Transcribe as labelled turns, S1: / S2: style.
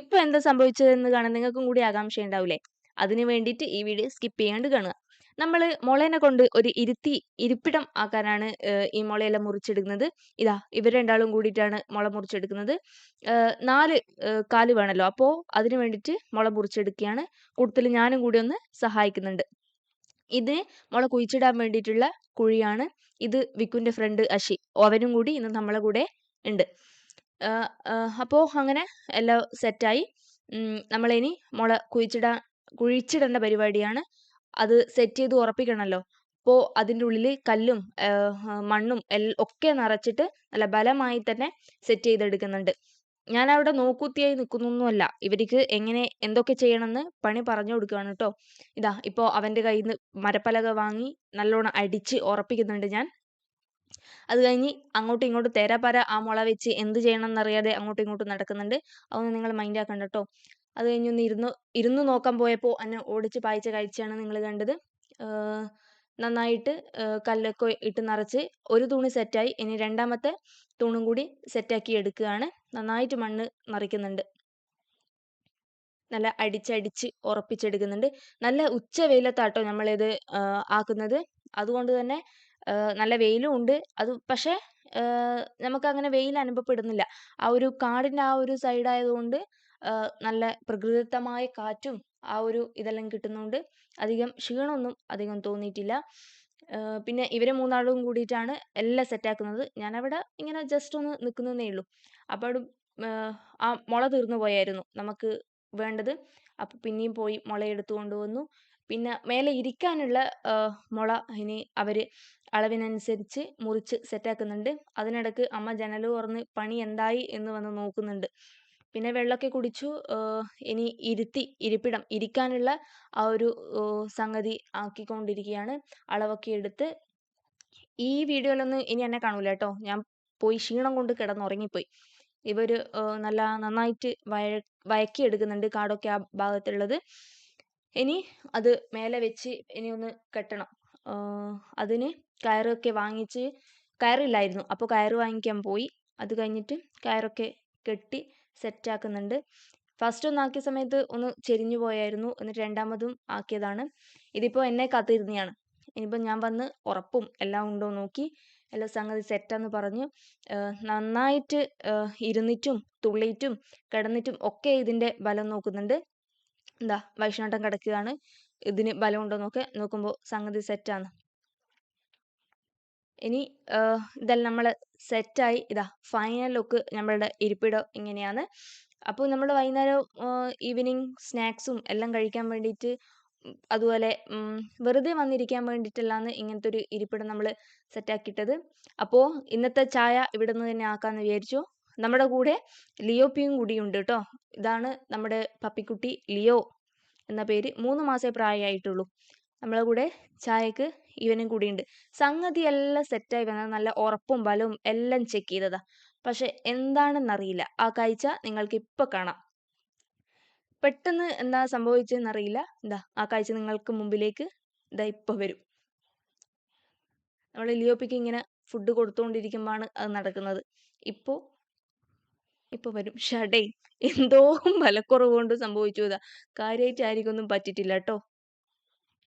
S1: ഇപ്പൊ എന്താ സംഭവിച്ചതെന്ന് കാണാൻ നിങ്ങൾക്കും കൂടി ആകാംക്ഷ ഉണ്ടാവില്ലേ അതിന് വേണ്ടിയിട്ട് ഈ വീഡിയോ സ്കിപ്പ് ചെയ്യാണ്ട് കാണുക. നമ്മൾ മുളേനെ കൊണ്ട് ഒരു ഇരുത്തി ഇരിപ്പിടം ആക്കാനാണ് ഈ മുളയെല്ലാം മുറിച്ചെടുക്കുന്നത്. ഇതാ ഇവർ രണ്ടാളും കൂടിയിട്ടാണ് മുള മുറിച്ചെടുക്കുന്നത്. നാല് കാൽ വേണമല്ലോ അപ്പോൾ അതിന് വേണ്ടിയിട്ട് മുള മുറിച്ചെടുക്കുകയാണ്. കൂടുതൽ ഞാനും കൂടി ഒന്ന് സഹായിക്കുന്നുണ്ട്. ഇത് മുള കുഴിച്ചിടാൻ വേണ്ടിയിട്ടുള്ള കുഴിയാണ്. ഇത് വിക്കുവിന്റെ ഫ്രണ്ട് അശി അവനും കൂടി ഇന്ന് നമ്മളെ കൂടെ ഉണ്ട്. അപ്പോൾ അങ്ങനെ എല്ലാം സെറ്റായി. നമ്മളിനി മുള കുഴിച്ചിടാൻ കുഴിച്ചിടേണ്ട പരിപാടിയാണ്. അത് സെറ്റ് ചെയ്ത് ഉറപ്പിക്കണമല്ലോ അപ്പോൾ അതിന്റെ ഉള്ളിൽ കല്ലും മണ്ണും ഒക്കെ നിറച്ചിട്ട് നല്ല ബലമായി തന്നെ സെറ്റ് ചെയ്തെടുക്കുന്നുണ്ട്. ഞാൻ അവിടെ നോക്കുത്തിയായി നിൽക്കുന്നൊന്നുമല്ല ഇവർക്ക് എങ്ങനെ എന്തൊക്കെ ചെയ്യണമെന്ന് പണി പറഞ്ഞു കൊടുക്കുകയാണ് കേട്ടോ. ഇതാ ഇപ്പോൾ അവന്റെ കയ്യിൽ നിന്ന് മരപ്പലക വാങ്ങി നല്ലോണം അടിച്ച് ഉറപ്പിക്കുന്നുണ്ട് ഞാൻ. അത് കഴിഞ്ഞ് അങ്ങോട്ടും ഇങ്ങോട്ടും തേരാപ്പാര ആ മുള വെച്ച് എന്ത് ചെയ്യണം എന്നറിയാതെ അങ്ങോട്ടും ഇങ്ങോട്ടും നടക്കുന്നുണ്ട്. അതൊന്നും നിങ്ങൾ മൈൻഡ് ആക്കണ്ട കേട്ടോ അത് കഴിഞ്ഞ് ഒന്ന് ഇരുന്ന് ഇരുന്ന് നോക്കാൻ പോയപ്പോൾ എന്നെ ഓടിച്ച് പായിച്ച കഴിച്ചാണ് നിങ്ങൾ കണ്ടത്. നന്നായിട്ട് കല്ലൊക്കെ ഇട്ട് നിറച്ച് ഒരു തൂണ് സെറ്റായി ഇനി രണ്ടാമത്തെ തൂണും കൂടി സെറ്റാക്കി എടുക്കുകയാണ്. നന്നായിട്ട് മണ്ണ് നിറയ്ക്കുന്നുണ്ട്. നല്ല അടിച്ചടിച്ച് ഉറപ്പിച്ചെടുക്കുന്നുണ്ട്. നല്ല ഉച്ച വെയിലത്താട്ടോ നമ്മളിത് ആക്കുന്നത്. അതുകൊണ്ട് തന്നെ നല്ല വെയിലും ഉണ്ട്. അത് പക്ഷേ ആഹ് നമുക്ക് അങ്ങനെ വെയിൽ അനുഭവപ്പെടുന്നില്ല. ആ ഒരു കാടിന്റെ ആ ഒരു സൈഡ് ആയതുകൊണ്ട് ആഹ് നല്ല പ്രകൃതിദത്തമായ കാറ്റും ആ ഒരു ഇതെല്ലാം കിട്ടുന്നതുകൊണ്ട് അധികം ക്ഷീണമൊന്നും അധികം തോന്നിയിട്ടില്ല. പിന്നെ ഇവർ മൂന്നാളും കൂടിയിട്ടാണ് എല്ലാം സെറ്റാക്കുന്നത്. ഞാനവിടെ ഇങ്ങനെ ജസ്റ്റ് ഒന്ന് നിൽക്കുന്നതേ ഉള്ളൂ. അപ്പോൾ ആ മുള തീർന്നു പോയായിരുന്നു നമുക്ക് വേണ്ടത്. അപ്പോൾ പിന്നെയും പോയി മുള എടുത്തു കൊണ്ടുവന്നു പിന്നെ മേലെ ഇരിക്കാനുള്ള മുള ഇനി അവർ അളവിനനുസരിച്ച് മുറിച്ച് സെറ്റാക്കുന്നുണ്ട്. അതിനിടക്ക് അമ്മ ജനൽ തുറന്ന് പണി എന്തായി എന്ന് വന്ന് നോക്കുന്നുണ്ട്. പിന്നെ വെള്ളമൊക്കെ കുടിച്ചു. ഇനി ഇരുത്തി ഇരിപ്പിടം ഇരിക്കാനുള്ള ആ ഒരു സംഗതി ആക്കിക്കൊണ്ടിരിക്കുകയാണ്. അളവൊക്കെ എടുത്ത്. ഈ വീഡിയോയിലൊന്നും ഇനി എന്നെ കാണൂല കേട്ടോ. ഞാൻ പോയി ക്ഷീണം കൊണ്ട് കിടന്നുറങ്ങിപ്പോയി. ഇവർ നല്ല നന്നായിട്ട് വയ വയക്കി എടുക്കുന്നുണ്ട് കാടൊക്കെ ആ ഭാഗത്തുള്ളത്. ഇനി അത് മേലെ വെച്ച് ഇനി ഒന്ന് കെട്ടണം. അതിന് കയറൊക്കെ വാങ്ങിച്ച് കയറില്ലായിരുന്നു. അപ്പോൾ കയറ് വാങ്ങിക്കാൻ പോയി. അത് കഴിഞ്ഞിട്ട് കയറൊക്കെ കെട്ടി സെറ്റാക്കുന്നുണ്ട് ഫസ്റ്റ് ഒന്ന് ആക്കിയ സമയത്ത് ഒന്ന് ചെരിഞ്ഞു പോയായിരുന്നു. എന്നിട്ട് രണ്ടാമതും ആക്കിയതാണ്. ഇതിപ്പോൾ എന്നെ കാത്തിരുന്നതാണ് ഇനിയിപ്പോൾ ഞാൻ വന്ന് ഉറപ്പും എല്ലാം ഉണ്ടോ നോക്കി എല്ലാ സംഗതി സെറ്റാന്ന് പറഞ്ഞു. നന്നായിട്ട് ഇരുന്നിട്ടും തുള്ളിയിട്ടും കിടന്നിട്ടും ഒക്കെ ഇതിന്റെ ബലം നോക്കുന്നുണ്ട്. എന്താ വൈഷ്ണവട്ടം കിടക്കുകയാണ്. ഇതിന് ബലം ഉണ്ടോ നോക്കുക നോക്കുമ്പോൾ സംഗതി സെറ്റാണ് ഇനി ഇതെല്ലാം നമ്മൾ സെറ്റായി ഇതാ ഫൈനൽ ലുക്ക് നമ്മളുടെ ഇരിപ്പിടം ഇങ്ങനെയാണ്. അപ്പോൾ നമ്മൾ വൈകുന്നേരം ഈവനിങ് സ്നാക്സും എല്ലാം കഴിക്കാൻ വേണ്ടിയിട്ട് അതുപോലെ വെറുതെ വന്നിരിക്കാൻ വേണ്ടിയിട്ടല്ലാന്ന് ഇങ്ങനത്തെ ഒരു ഇരിപ്പിടം നമ്മൾ സെറ്റാക്കിയിട്ടത്. അപ്പോൾ ഇന്നത്തെ ചായ ഇവിടെ നിന്ന് തന്നെ ആക്കാമെന്ന് വിചാരിച്ചു. നമ്മുടെ കൂടെ ലിയോപ്പിയും കൂടിയുണ്ട് കേട്ടോ. ഇതാണ് നമ്മുടെ പപ്പിക്കുട്ടി ലിയോ എന്ന പേര്. മൂന്ന് മാസമേ പ്രായമായിട്ടുള്ളൂ. നമ്മളെ കൂടെ ചായക്ക് ഇവനും കൂടിയുണ്ട്. സംഗതി എല്ലാം സെറ്റായി വന്നത് നല്ല ഉറപ്പും ബലവും എല്ലാം ചെക്ക് ചെയ്തതാ. പക്ഷെ എന്താണെന്നറിയില്ല ആ കാഴ്ച നിങ്ങൾക്ക് ഇപ്പൊ കാണാം. പെട്ടെന്ന് എന്താ സംഭവിച്ചതെന്ന് അറിയില്ല. എന്താ ആ കാഴ്ച നിങ്ങൾക്ക് മുമ്പിലേക്ക് ഇതാ ഇപ്പൊ വരും. നമ്മൾ ലിയോപ്പിക്ക് ഇങ്ങനെ ഫുഡ് കൊടുത്തുകൊണ്ടിരിക്കുമ്പോഴാണ് അത് നടക്കുന്നത്. ഇപ്പോൾ ഇപ്പൊ വരും. ഷടേ എന്തോ ബലക്കുറവ് കൊണ്ട് സംഭവിച്ചു ഇതാ. കാര്യമായിട്ട് ആയിരിക്കും ഒന്നും പറ്റിയിട്ടില്ല കേട്ടോ.